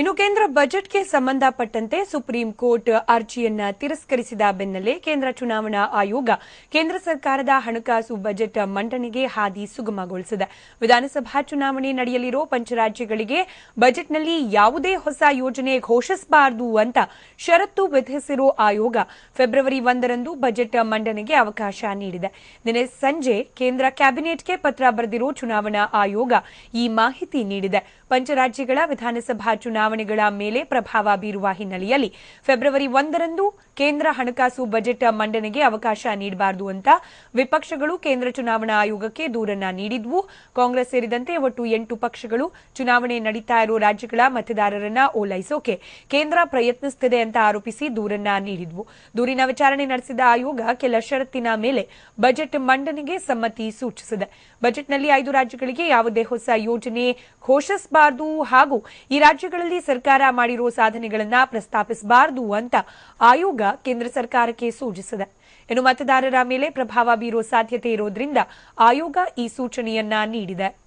ಇನ್ನು ಕೇಂದ್ರ ಬಜೆಟ್ಗೆ ಸಂಬಂಧಪಟ್ಟಂತೆ ಸುಪ್ರೀಂ ಕೋರ್ಟ್ ಅರ್ಜಿಯನ್ನ ತಿರಸ್ಕರಿಸಿದ ಬೆನ್ನಲ್ಲೇ ಕೇಂದ್ರ ಚುನಾವಣಾ ಆಯೋಗ ಕೇಂದ್ರ ಸರ್ಕಾರದ ಹಣಕಾಸು ಬಜೆಟ್ ಮಂಡನೆಗೆ ಹಾದಿ ಸುಗಮಗೊಳಿಸಿದೆ. ವಿಧಾನಸಭಾ ಚುನಾವಣೆ ನಡೆಯಲಿರೋ ಪಂಚರಾಜ್ಯಗಳಿಗೆ ಬಜೆಟ್ನಲ್ಲಿ ಯಾವುದೇ ಹೊಸ ಯೋಜನೆ ಘೋಷಿಸಬಾರದು ಅಂತ ಷರತ್ತು ವಿಧಿಸಿರೋ ಆಯೋಗ ಫೆಬ್ರವರಿ ಒಂದರಂದು ಬಜೆಟ್ ಮಂಡನೆಗೆ ಅವಕಾಶ ನೀಡಿದೆ. ನಿನ್ನೆ ಸಂಜೆ ಕೇಂದ್ರ ಕ್ಯಾಬಿನೆಟ್ಗೆ ಪತ್ರ ಬರೆದಿರೋ ಚುನಾವಣಾ ಆಯೋಗ ಈ ಮಾಹಿತಿ ನೀಡಿದೆ. ಪಂಚರಾಜ್ಯಗಳ ವಿಧಾನಸಭಾ ಚುನಾವಣೆಗಳ ಮೇಲೆ ಪ್ರಭಾವ ಬೀರುವ ಹಿನ್ನೆಲೆಯಲ್ಲಿ ಫೆಬ್ರವರಿ ಒಂದರಂದು ಕೇಂದ್ರ ಹಣಕಾಸು ಬಜೆಟ್ ಮಂಡನೆಗೆ ಅವಕಾಶ ನೀಡಬಾರದು ಅಂತ ವಿಪಕ್ಷಗಳು ಕೇಂದ್ರ ಚುನಾವಣಾ ಆಯೋಗಕ್ಕೆ ದೂರನ್ನ ನೀಡಿದ್ವು. ಕಾಂಗ್ರೆಸ್ ಸೇರಿದಂತೆ ಒಟ್ಟು ಎಂಟು ಪಕ್ಷಗಳು ಚುನಾವಣೆ ನಡೀತಾ ಇರೋ ರಾಜ್ಯಗಳ ಮತದಾರರನ್ನ ಓಲೈಸೋಕೆ ಕೇಂದ್ರ ಪ್ರಯತ್ನಿಸುತ್ತಿದೆ ಅಂತ ಆರೋಪಿಸಿ ದೂರನ್ನ ನೀಡಿದ್ವು. ದೂರಿನ ವಿಚಾರಣೆ ನಡೆಸಿದ ಆಯೋಗ ಕೆಲ ಷರತ್ತಿನ ಮೇಲೆ ಬಜೆಟ್ ಮಂಡನೆಗೆ ಸಮ್ಮತಿ ಸೂಚಿಸಿದೆ. ಬಜೆಟ್ನಲ್ಲಿ ಐದು ರಾಜ್ಯಗಳಿಗೆ ಯಾವುದೇ ಹೊಸ ಯೋಜನೆ ಘೋಷಿಸಬಾರದು ಹಾಗೂ ಈ ರಾಜ್ಯಗಳಲ್ಲಿ ಸರ್ಕಾರ ಮಾಡಿರೋ ಸಾಧನೆಗಳನ್ನ ಪ್ರಸ್ತಾಪಿಸಬಾರದು ಅಂತ ಆಯೋಗ ಕೇಂದ್ರ ಸರ್ಕಾರಕ್ಕೆ ಸೂಚಿಸಿದೆ. ಇನ್ನು ಮತದಾರರ ಮೇಲೆ ಪ್ರಭಾವ ಬೀರೋ ಸಾಧ್ಯತೆ ಇರೋದ್ರಿಂದ ಆಯೋಗ ಈ ಸೂಚನೆಯನ್ನ ನೀಡಿದೆ.